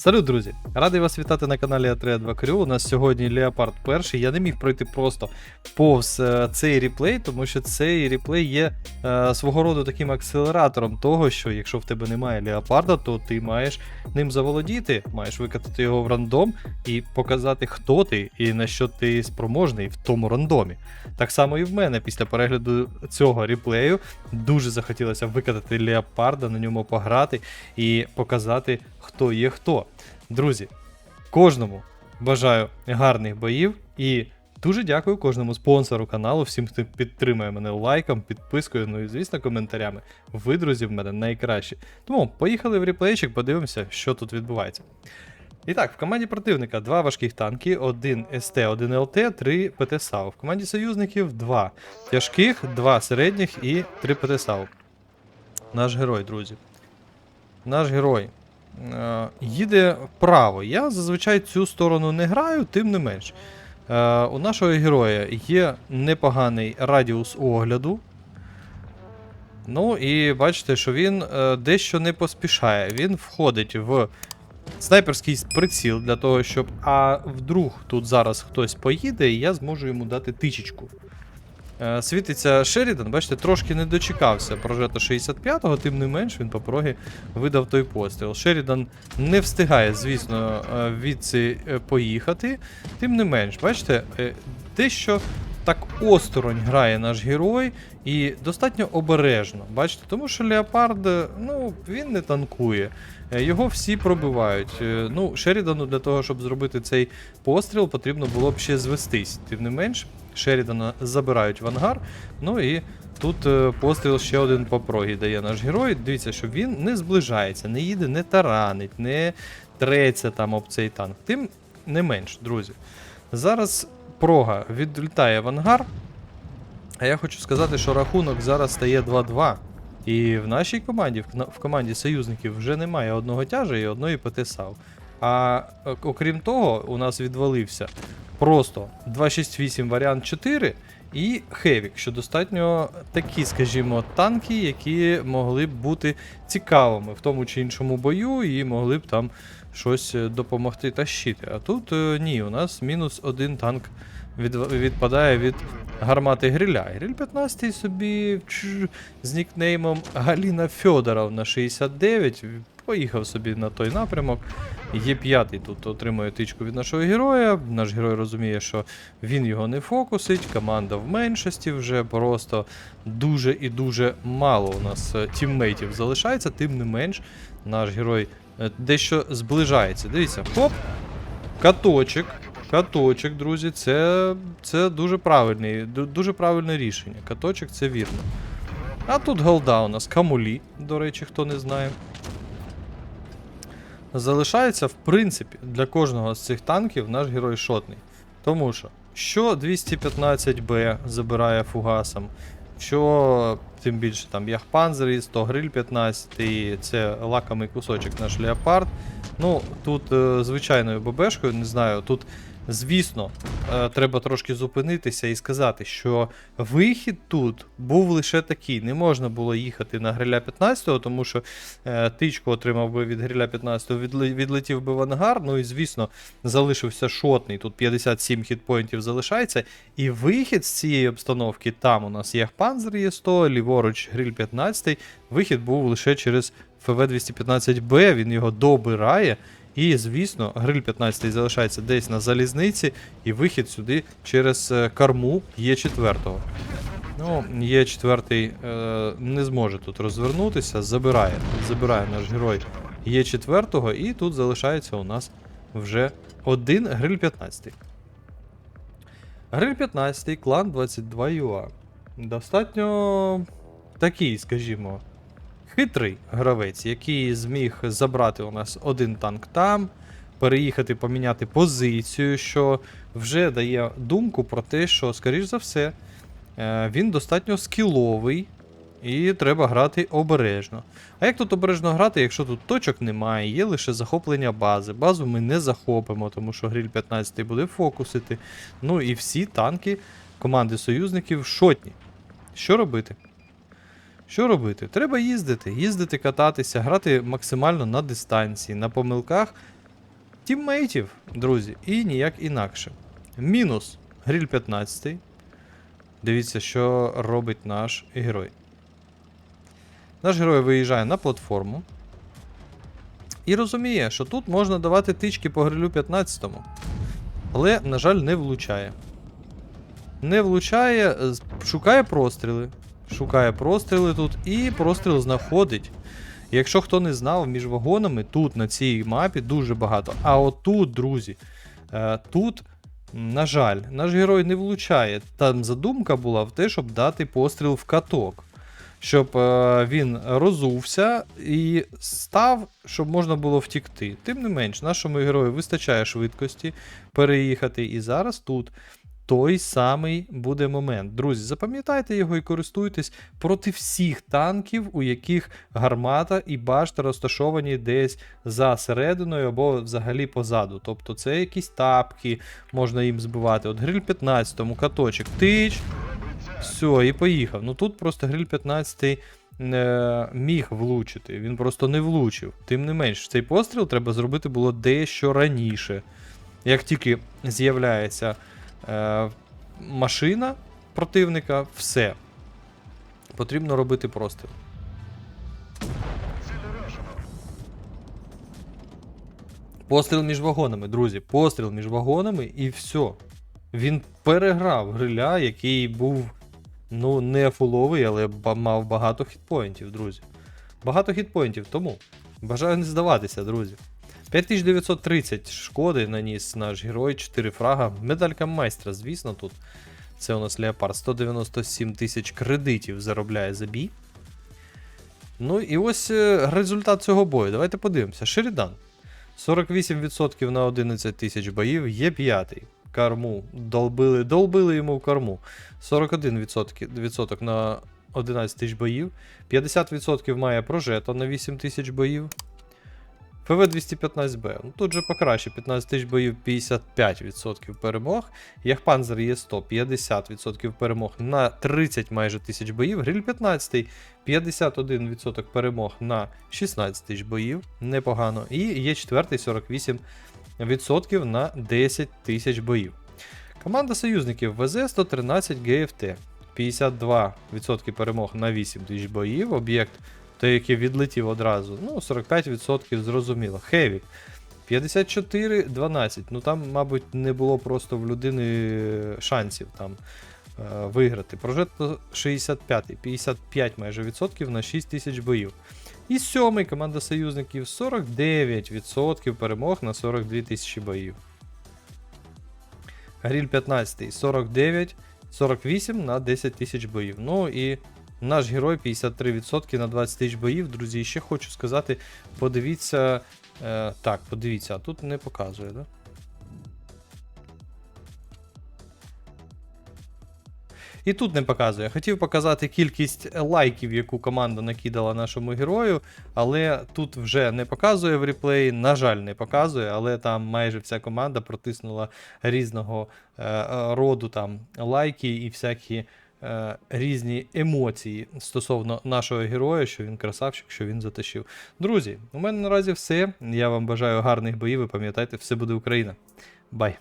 Салют, друзі! Радий вас вітати на каналі a 2 Crew. У нас сьогодні Леопард перший. Я не міг пройти просто повз е, цей реплей, тому що цей реплей є е, свого роду таким акселератором того, що якщо в тебе немає Леопарда, то ти маєш ним заволодіти, маєш викатати його в рандом і показати, хто ти і на що ти спроможний в тому рандомі. Так само і в мене після перегляду цього реплею дуже захотілося викатати Леопарда, на ньому пограти і показати, хто є хто. Друзі, кожному бажаю гарних боїв і дуже дякую кожному спонсору каналу, всім, хто підтримує мене лайком, підпискою, ну і звісно, коментарями. Ви, друзі, в мене найкращі. Тому поїхали в реплейчик, подивимося, що тут відбувається. І так, в команді противника два важких танки, один СТ, один ЛТ, три ПТ САУ. В команді союзників два тяжких, два середніх і три ПТ САУ. Наш герой, друзі. Наш герой їде вправо. Я зазвичай цю сторону не граю, тим не менш. Е, у нашого героя є непоганий радіус огляду. Ну і бачите, що він е, дещо не поспішає. Він входить в снайперський приціл для того, щоб. А вдруг тут зараз хтось поїде, і я зможу йому дати тичечку. Е, Світиться Шерідан, бачите, трошки не дочекався прожета 65-го, тим не менш він по порогі видав той постріл. Шерідан не встигає, звісно, е, відси е, поїхати. Тим не менш, бачите, дещо так осторонь грає наш герой і достатньо обережно. Бачите, тому що Леопард, е, ну, він не танкує. Е, Його всі пробивають. Е, Ну, Шерідану для того, щоб зробити цей постріл, потрібно було б ще звестись. Тим не менш, Шерідана забирають в ангар. Ну і тут постріл ще один по прогі дає наш герой. Дивіться, що він не зближається, не їде, не таранить, не треться там об цей танк. Тим не менш, друзі. Зараз прога відлітає в ангар. А я хочу сказати, що рахунок зараз стає 2-2. І в нашій команді, в команді союзників, вже немає одного тяжа і одної ПТ САУ. А е, окрім того, у нас відвалився просто 268 варіант 4 і Хевік, що достатньо такі, скажімо, танки, які могли б бути цікавими в тому чи іншому бою, і могли б там щось е, допомогти тащити. А тут е, ні, у нас мінус один танк від, відпадає від гармати гриля. Гриль 15 собі чж, з нікнеймом Галіна Фьодоровна 69. Поїхав собі на той напрямок. Є п'ятий тут отримує тичку від нашого героя. Наш герой розуміє, що він його не фокусить. Команда в меншості вже просто дуже і дуже мало у нас е, тіммейтів залишається, тим не менш, наш герой е, дещо зближається. Дивіться, хоп! Каточок. Каточок, друзі, це, це дуже правильний, ду- дуже правильне рішення. Каточок це вірно. А тут голда у нас камулі, до речі, хто не знає. Залишається, в принципі, для кожного з цих танків наш герой шотний. Тому що, що 215Б забирає фугасом, що тим більше там Яхпанзер 100 гриль 15, і це лакомий кусочок наш Леопард. Ну, тут е, звичайною ББшкою, не знаю, тут, звісно, е, треба трошки зупинитися і сказати, що вихід тут був лише такий. Не можна було їхати на гриля 15, тому що е, тичку отримав би від гриля 15, відли- відлетів би в ангар. Ну і звісно, залишився шотний. Тут 57 хітпоінтів залишається. І вихід з цієї обстановки, там у нас є Панзер є 100, ліворуч гриль 15. Вихід був лише через ФВ-215Б, він його добирає. І, звісно, гриль 15 залишається десь на залізниці, і вихід сюди через е, корму є 4 Ну, є четвертий е, не зможе тут розвернутися, забирає. Забирає наш герой є 4 і тут залишається у нас вже один гриль 15. Гриль 15, клан 22 ЮА. Достатньо такий, скажімо, хитрий гравець, який зміг забрати у нас один танк там, переїхати, поміняти позицію, що вже дає думку про те, що, скоріш за все, е, він достатньо скіловий. І треба грати обережно. А як тут обережно грати, якщо тут точок немає, є лише захоплення бази. Базу ми не захопимо, тому що гриль 15 буде фокусити. Ну і всі танки команди союзників шотні. Що робити? Що робити? Треба їздити, їздити, кататися, грати максимально на дистанції. На помилках тіммейтів, друзі, і ніяк інакше. Мінус гріль 15. Дивіться, що робить наш герой. Наш герой виїжджає на платформу. І розуміє, що тут можна давати тички по грилю 15. Але, на жаль, не влучає. Не влучає, шукає простріли. Шукає простріли тут і простріл знаходить. Якщо хто не знав, між вагонами тут на цій мапі дуже багато. А отут, друзі, е, тут, на жаль, наш герой не влучає. Там задумка була в те, щоб дати постріл в каток. Щоб е, він розувся і став, щоб можна було втікти. Тим не менш, нашому герою вистачає швидкості переїхати. І зараз тут той самий буде момент. Друзі, запам'ятайте його і користуйтесь проти всіх танків, у яких гармата і башта розташовані десь за серединою або взагалі позаду. Тобто це якісь тапки, можна їм збивати. От гриль 15, каточок, тич. Все, і поїхав. Ну тут просто гриль 15 е, міг влучити, він просто не влучив. Тим не менш, цей постріл треба зробити було дещо раніше. Як тільки з'являється е, машина противника, все. Потрібно робити простріл. Постріл між вагонами, друзі. Постріл між вагонами і все. Він переграв гриля, який був ну, не фуловий, але мав багато хітпоінтів, друзі. Багато хітпоінтів, тому бажаю не здаватися, друзі. 5930 шкоди наніс наш герой, 4 фрага. Медалька майстра, звісно, тут. Це у нас Леопард 197 тисяч кредитів заробляє за бій. Ну і ось е, результат цього бою. Давайте подивимося. Шерідан. 48% на 11 тисяч боїв, є п'ятий. Корму долбили, долбили йому в корму. 41% на 11 тисяч боїв. 50% має прожето на 8 тисяч боїв. ФВ 215Б. Ну тут же покраще, 15 тисяч боїв, 55% перемог. Яхпанзер є 100, 50% перемог на 30 майже тисяч боїв. Гриль 15, 51% перемог на 16 тисяч боїв. Непогано. І є 4 48% на 10 тисяч боїв. Команда союзників ВЗ 113 ГФТ. 52% перемог на 8 тисяч боїв. Об'єкт той, який відлетів одразу. Ну, 45% зрозуміло. Хевік. 54-12. Ну там, мабуть, не було просто в людини шансів там е, виграти. Прожето 65, 55 майже відсотків на 6 тисяч боїв. І сьомий команда союзників 49% перемог на 42 тисячі боїв. Гріль 15 49, 48 на 10 тисяч боїв. Ну і наш герой 53% на 20 тисяч боїв. Друзі, ще хочу сказати, подивіться. Е, так, подивіться, а тут не показує, да? І тут не показує. Хотів показати кількість лайків, яку команда накидала нашому герою, але тут вже не показує в реплеї. На жаль, не показує, але там майже вся команда протиснула різного е, е, роду там лайки і всякі е, різні емоції стосовно нашого героя, що він красавчик, що він затащив. Друзі, у мене наразі все. Я вам бажаю гарних боїв і пам'ятайте, все буде Україна. Бай!